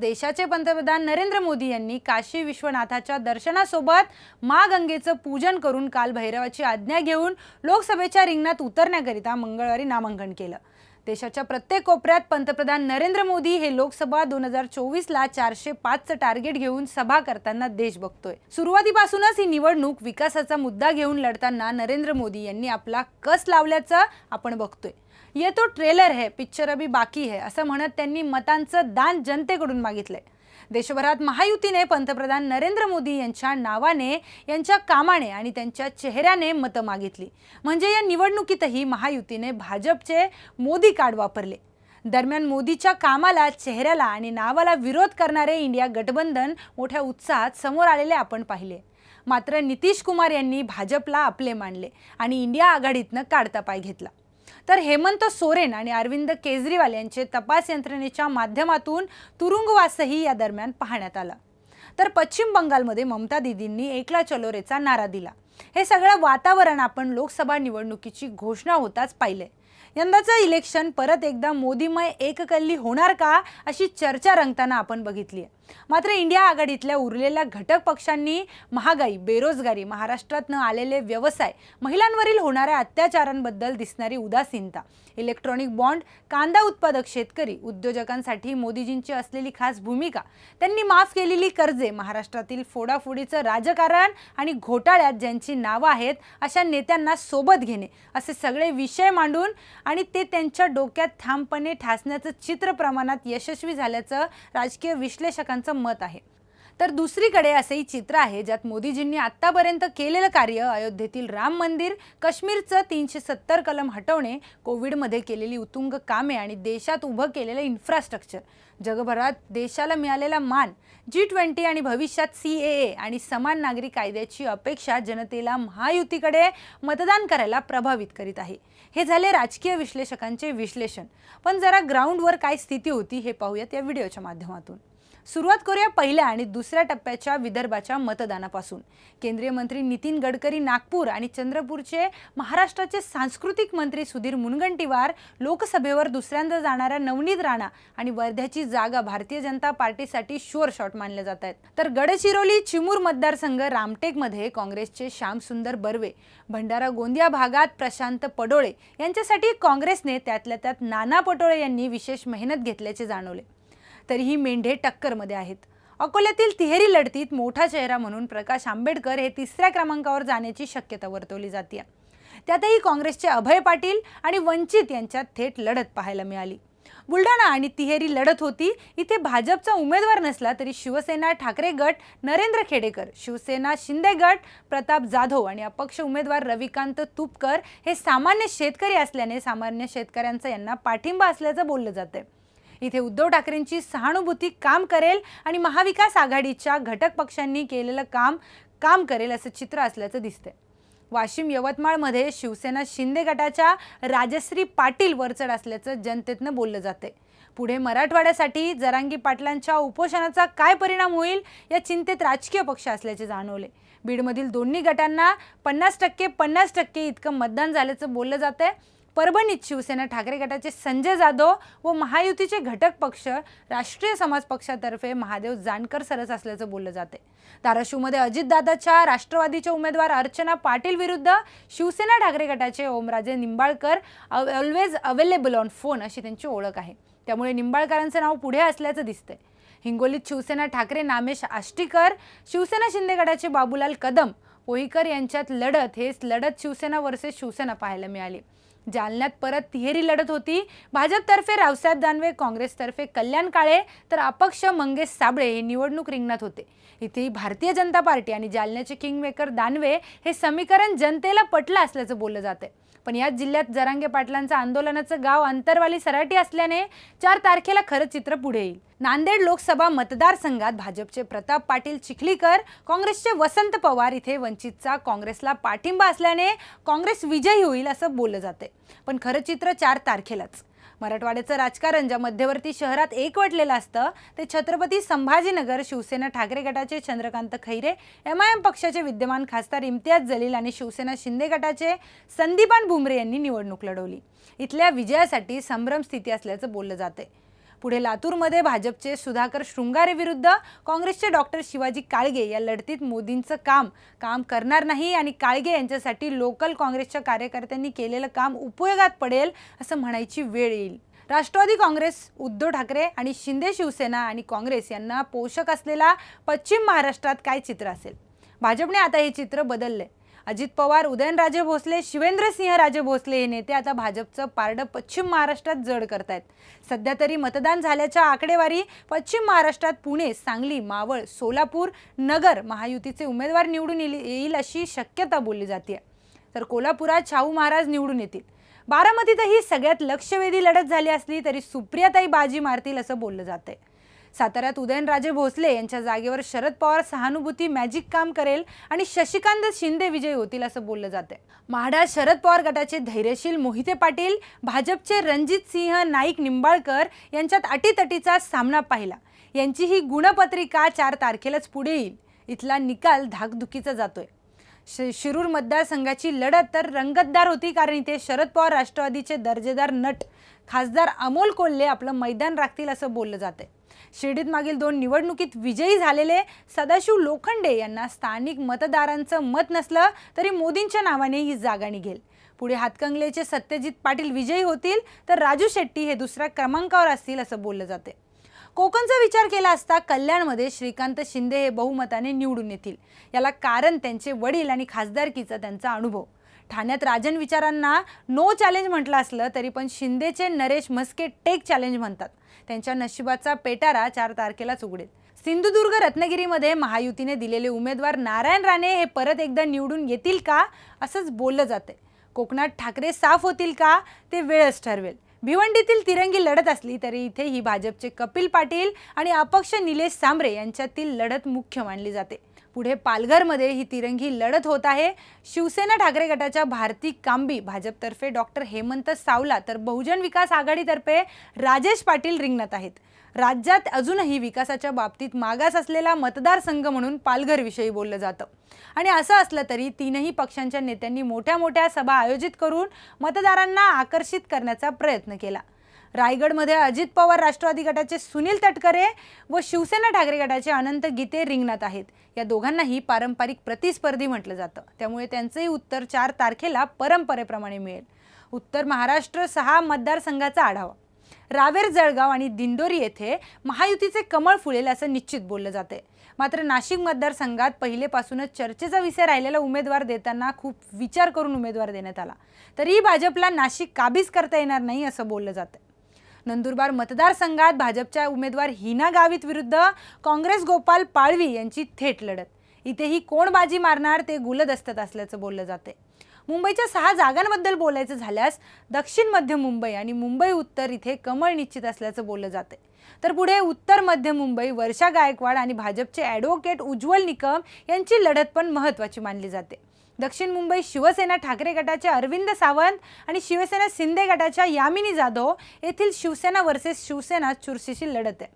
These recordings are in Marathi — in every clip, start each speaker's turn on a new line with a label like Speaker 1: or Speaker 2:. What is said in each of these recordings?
Speaker 1: देशाचे पंतप्रधान नरेंद्र मोदी यांनी काशी विश्वनाथाच्या दर्शनासोबत मा गंगेचं पूजन करून काल भैरवाची आज्ञा घेऊन लोकसभेच्या रिंगणात उतरण्याकरिता मंगळवारी नामांकन केलं. देशाच्या प्रत्येक कोपऱ्यात पंतप्रधान नरेंद्र मोदी हे लोकसभा दोन हजार चोवीसला चारशे पाचचं टार्गेट घेऊन सभा करताना देश बघतोय. सुरुवातीपासूनच ही निवडणूक विकासाचा मुद्दा घेऊन लढताना नरेंद्र मोदी यांनी आपला कस लावल्याचं आपण बघतोय. ये तो ट्रेलर है पिक्चर अभी बाकी है असं म्हणत त्यांनी मतांचं दान जनतेकडून मागितलंय. देशभरात महायुतीने पंतप्रधान नरेंद्र मोदी यांच्या नावाने यांच्या कामाने आणि त्यांच्या चेहऱ्याने मतं मागितली. म्हणजे या निवडणुकीतही महायुतीने भाजपचे मोदी कार्ड वापरले. दरम्यान मोदीच्या कामाला चेहऱ्याला आणि नावाला विरोध करणारे इंडिया गठबंधन मोठ्या उत्साहात समोर आलेले आपण पाहिले. मात्र नितीश कुमार यांनी भाजपला आपले मानले आणि इंडिया आघाडीतनं काढता पाय घेतला. तर हेमंत सोरेन आणि अरविंद केजरीवाल यांचे तपास यंत्रणेच्या माध्यमातून तुरुंगवासही या दरम्यान पाहण्यात आला. तर पश्चिम बंगालमध्ये ममता दिदींनी एकला चलोरेचा नारा दिला. हे सगळं वातावरण आपण लोकसभा निवडणुकीची घोषणा होताच पाहिले यंदाचं इलेक्शन परत एकदा मोदीमय एककल्ली होणार का अशी चर्चा रंगताना आपण बघितली आहे मात्र इंडिया आघाडीतल्या उरलेल्या घटक पक्षांनी महागाई बेरोजगारी महाराष्ट्रात न आलेले व्यवसाय महिलांवरील होणाऱ्या अत्याचारांबद्दल दिसणारी उदासीनता इलेक्ट्रॉनिक बॉन्ड कांदा उत्पादक शेतकरी उद्योजकांसाठी मोदीजींची असलेली खास भूमिका त्यांनी माफ केलेली कर्जे महाराष्ट्रातील फोडाफोडीचं राजकारण आणि घोटाळ्यात ज्यांची नावं आहेत अशा नेत्यांना सोबत घेणे असे सगळे विषय मांडून आणि ते त्यांच्या डोक्यात ठामपणे ठासण्याचं चित्र प्रमाणात यशस्वी झाल्याचं राजकीय विश्लेषकांचं मत आहे. तर दुसरीकडे असेही चित्र आहे ज्यात मोदीजींनी आत्तापर्यंत केलेलं कार्य अयोध्येतील राम मंदिर काश्मीरचं तीनशे सत्तर कलम हटवणे कोविडमध्ये केलेली उतुंग कामे आणि देशात उभं केलेलं इन्फ्रास्ट्रक्चर जगभरात देशाला मिळालेला मान जी ट्वेंटी आणि भविष्यात सी ए ए आणि समान नागरी कायद्याची अपेक्षा जनतेला महायुतीकडे मतदान करायला प्रभावित करीत आहे. हे झाले राजकीय विश्लेषकांचे विश्लेषण. पण जरा ग्राउंडवर काय स्थिती होती हे पाहूयात या व्हिडिओच्या माध्यमातून. सुरुवात करूया पहिल्या आणि दुसऱ्या टप्प्याच्या विदर्भाच्या मतदानापासून. केंद्रीय मंत्री नितीन गडकरी नागपूर आणि चंद्रपूरचे महाराष्ट्राचे सांस्कृतिक मंत्री सुधीर मुनगंटीवार लोकसभेवर दुसऱ्यांदा जाणाऱ्या नवनीत राणा आणि वर्ध्याची जागा भारतीय जनता पार्टीसाठी शुअर शॉट मानले जात आहेत. तर गडचिरोली चिमूर मतदारसंघ रामटेकमध्ये काँग्रेसचे श्यामसुंदर बर्वे भंडारा गोंदिया भागात प्रशांत पडोळे यांच्यासाठी काँग्रेसने त्यातल्या त्यात नाना पटोळे यांनी विशेष मेहनत घेतल्याचे जाणवले. तरीही मेंढे टक्करमध्ये आहेत. अकोल्यातील तिहेरी लढतीत मोठा चेहरा म्हणून प्रकाश आंबेडकर हे तिसऱ्या क्रमांकावर जाण्याची शक्यता वर्तवली जाते त्यातही काँग्रेसचे अभय पाटील आणि वंचित यांच्यात थेट लढत पाहायला मिळाली. बुलढाणा आणि तिहेरी लढत होती. इथे भाजपचा उमेदवार नसला तरी शिवसेना ठाकरे गट नरेंद्र खेडेकर शिवसेना शिंदे गट प्रताप जाधव आणि अपक्ष उमेदवार रविकांत तुपकर हे सामान्य शेतकरी असल्याने सामान्य शेतकऱ्यांचा यांना पाठिंबा असल्याचं बोललं जातं इथे उद्धव ठाकरेंची सहानुभूती काम करेल आणि महाविकास आघाडीच्या घटक पक्षांनी केलेलं काम काम करेल असं चित्र असल्याचं दिसतंय. वाशिम यवतमाळमध्ये शिवसेना शिंदे गटाच्या राजश्री पाटील वरचढ असल्याचं जनतेतनं बोललं जाते पुढे मराठवाड्यासाठी जरांगी पाटलांच्या उपोषणाचा काय परिणाम होईल या चिंतेत राजकीय पक्ष असल्याचे जाणवले. बीडमधील दोन्ही गटांना पन्नास टक्के पन्नास टक्के इतकं मतदान झाल्याचं बोललं जातंय. परभणीत शिवसेना ठाकरे गटाचे संजय जाधव व महायुतीचे घटक पक्ष राष्ट्रीय समाज पक्षातर्फे महादेव जानकर सरस असल्याचं बोललं जाते धाराशिवमध्ये अजितदादाच्या राष्ट्रवादीचे उमेदवार अर्चना पाटील विरुद्ध शिवसेना ठाकरे गटाचे Omraje Nimbalkar always available on phone अशी त्यांची ओळख आहे. त्यामुळे निंबाळकरांचं नाव पुढे असल्याचं दिसतंय. हिंगोलीत शिवसेना ठाकरे नामेश आष्टीकर शिवसेना शिंदे गटाचे बाबूलाल कदम पोईकर यांच्यात लढत हेच लढत शिवसेना वर्सेस शिवसेना पाहायला मिळाली. जालन्यात परत तिहेरी लढत होती. भाजपतर्फे रावसाहेब दानवे काँग्रेसतर्फे कल्याण काळे तर अपक्ष मंगेश साबळे हे निवडणूक रिंगणात होते. इथेही भारतीय जनता पार्टी आणि जालन्याचे किंगमेकर दानवे हे समीकरण जनतेला पटलं असल्याचं बोललं जाते पण याच जिल्ह्यात जरांगे पाटलांचं आंदोलनाचं गाव अंतरवाली सराटी असल्याने चार तारखेला खरं चित्र पुढे येईल. नांदेड लोकसभा मतदारसंघात भाजपचे प्रताप पाटील चिखलीकर काँग्रेसचे वसंत पवार इथे वंचितचा काँग्रेसला पाठिंबा असल्याने काँग्रेस विजयी होईल असं बोललं जाते पण खरं चित्र चार तारखेलाच. मराठवाड्याचं राजकारण ज्या मध्यवर्ती शहरात एकवटलेलं असतं ते छत्रपती संभाजीनगर शिवसेना ठाकरे गटाचे Chandrakant Khaire M I M पक्षाचे विद्यमान खासदार इम्तियाज जलील आणि शिवसेना शिंदे गटाचे संदीपान भुमरे यांनी निवडणूक लढवली. इथल्या विजयासाठी संभ्रम स्थिती असल्याचं बोललं जाते पुढे लातूरमध्ये भाजपचे सुधाकर शृंगारे विरुद्ध काँग्रेसचे डॉक्टर शिवाजी काळगे या लढतीत मोदींचं काम काम करणार नाही आणि काळगे यांच्यासाठी लोकल काँग्रेसच्या कार्यकर्त्यांनी केलेलं काम उपयोगात पडेल असं म्हणायची वेळ येईल. राष्ट्रवादी काँग्रेस उद्धव ठाकरे आणि शिंदे शिवसेना आणि काँग्रेस यांना पोषक असलेला पश्चिम महाराष्ट्रात काय चित्र असेल? भाजपने आता हे चित्र बदललंय. अजित पवार उदयनराजे भोसले शिवेंद्रसिंह राजे भोसले हे नेते आता भाजपचं पारडं पश्चिम महाराष्ट्रात जड करतायत. सध्या तरी मतदान झाल्याच्या आकडेवारी पश्चिम महाराष्ट्रात पुणे सांगली मावळ सोलापूर नगर महायुतीचे उमेदवार निवडून येईल येईल अशी शक्यता बोलली जाते तर कोल्हापुरात शाहू महाराज निवडून येतील. बारामतीतही सगळ्यात लक्षवेधी लढत झाली असली तरी सुप्रियाताई बाजी मारतील असं बोललं जातंय. साताऱ्यात उदयनराजे भोसले यांच्या जागेवर शरद पवार सहानुभूती मॅजिक काम करेल आणि शशिकांत शिंदे विजयी होतील असं बोललं जातंय. म्हाडा शरद पवार गटाचे धैर्यशील मोहिते पाटील भाजपचे रणजित सिंह नाईक निंबाळकर यांच्यात अटीतटीचा सामना पाहिला. यांची ही गुणपत्रिका चार तारखेलाच पुढे येईल. इथला निकाल धाकधुकीचा जातोय. श शिरूर मतदारसंघाची लढत तर रंगतदार होती कारण इथे शरद पवार राष्ट्रवादीचे दर्जेदार नट खासदार अमोल कोल्हे आपलं मैदान राखतील असं बोललं जातंय. शिर्डीत मागील दोन निवडणुकीत विजयी झालेले सदाशिव लोखंडे यांना स्थानिक मतदारांचं मत नसलं तरी मोदींच्या नावाने ही जागा निघेल. पुढे हातकंगलेचे सत्यजित पाटील विजयी होतील तर राजू शेट्टी हे दुसऱ्या क्रमांकावर असतील असं बोललं जाते. कोकणचा विचार केला असता कल्याणमध्ये श्रीकांत शिंदे हे बहुमताने निवडून येतील. याला कारण त्यांचे वडील आणि खासदारकीचा त्यांचा अनुभव. ठाण्यात राजन विचारांना नो चॅलेंज म्हटलं असलं तरी पण शिंदेचे नरेश म्हस्के टेक चॅलेंज म्हणतात. त्यांच्या नशिबाचा पेटारा चार तारखेलाच उघडेल. सिंधुदुर्ग रत्नागिरीमध्ये महायुतीने दिलेले उमेदवार नारायण राणे हे परत एकदा निवडून येतील का? असंच बोललं जाते कोकणात ठाकरे साफ होतील का? ते वेळच ठरवेल. भिवंडीतील तिरंगी लढत असली तरी इथे ही भाजपचे कपिल पाटील आणि अपक्ष निलेश सांबरे यांच्यातील लढत मुख्य मानली जाते. पुढे पालघरमध्ये ही तिरंगी लढत होत आहे. शिवसेना ठाकरे गटाच्या भारती कांबी भाजपतर्फे डॉक्टर हेमंत सावला तर बहुजन विकास आघाडीतर्फे राजेश पाटील रिंगणात आहेत. राज्यात अजूनही विकासाच्या बाबतीत मागास असलेला मतदारसंघ म्हणून पालघरविषयी बोललं जातं. आणि असं असलं तरी तीनही पक्षांच्या नेत्यांनी मोठ्या मोठ्या सभा आयोजित करून मतदारांना आकर्षित करण्याचा प्रयत्न केला. रायगडमध्ये अजित पवार राष्ट्रवादी गटाचे सुनील तटकरे व शिवसेना ठाकरे गटाचे अनंत गीते रिंगणात आहेत. या दोघांनाही पारंपरिक प्रतिस्पर्धी म्हटलं जातं. त्यामुळे त्यांचंही उत्तर चार तारखेला परंपरेप्रमाणे मिळेल. उत्तर महाराष्ट्र सहा मतदारसंघाचा आढावा. रावेर जळगाव आणि दिंडोरी येथे महायुतीचे कमळ फुलेल असं निश्चित बोललं जाते. मात्र नाशिक मतदारसंघात पहिलेपासूनच चर्चेचा विषय राहिलेला उमेदवार देताना खूप विचार करून उमेदवार देण्यात आला. तरीही भाजपला नाशिक काबीज करता येणार नाही असं बोललं जातं नंदुरबार मतदारसंघात भाजपच्या उमेदवार हिना गावित विरुद्ध काँग्रेस गोपाल पाळवी यांची थेट लढत. इथेही कोण बाजी मारणार ते गुलदस्त्यात असल्याचं बोललं जाते मुंबईच्या सहा जागांबद्दल बोलायचं झाल्यास दक्षिण मध्य मुंबई आणि मुंबई उत्तर इथे कमळ निश्चित असल्याचं बोललं जाते तर पुढे उत्तर मध्य मुंबई वर्षा गायकवाड आणि भाजपचे ॲडव्होकेट उज्ज्वल निकम यांची लढत पण महत्त्वाची मानली जाते. दक्षिण मुंबई शिवसेना ठाकरे गटाचे अरविंद सावंत आणि शिवसेना शिंदे गटाच्या यामिनी जाधव येथील शिवसेना वर्सेस शिवसेना चुरशीची लढत आहे.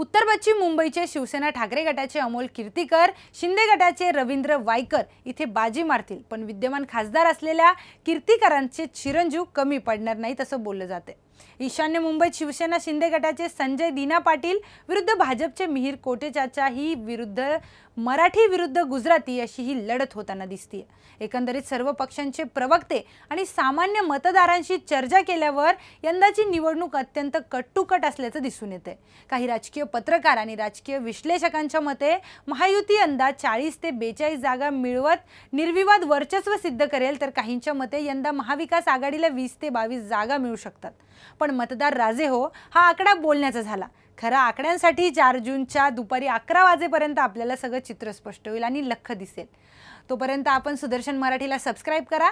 Speaker 1: उत्तर पश्चिम मुंबईचे शिवसेना ठाकरे गटाचे अमोल कीर्तीकर शिंदे गटाचे रवींद्र वायकर इथे बाजी मारतील. पण विद्यमान खासदार असलेल्या कीर्तीकरांचे चिरंजीव कमी पडणार नाहीत असं बोललं जाते ईशान्य मुंबईत शिवसेना शिंदे गटाचे संजय दिना पाटील विरुद्ध भाजपचे मिहीर कोटेचाचा ही विरुद्ध मराठी विरुद्ध गुजराती अशी ही लढत होताना दिसते एकंदरीत सर्व पक्षांचे प्रवक्ते आणि सामान्य मतदारांशी चर्चा केल्यावर यंदाची निवडणूक अत्यंत कट्टुकट असल्याचं दिसून येते काही राजकीय पत्रकार आणि राजकीय विश्लेषकांच्या मते महायुती यंदा चाळीस ते बेचाळीस जागा मिळवत निर्विवाद वर्चस्व सिद्ध करेल तर काहींच्या मते यंदा महाविकास आघाडीला वीस ते बावीस जागा मिळू शकतात. पण मतदार राजे हो हा आकडा बोलण्याचा झाला. खरा आकड्यांसाठी चार जूनच्या दुपारी अकरा वाजेपर्यंत आपल्याला सगळं चित्र स्पष्ट होईल आणि लख दिसेल. तोपर्यंत आपण सुदर्शन मराठीला सबस्क्राईब करा.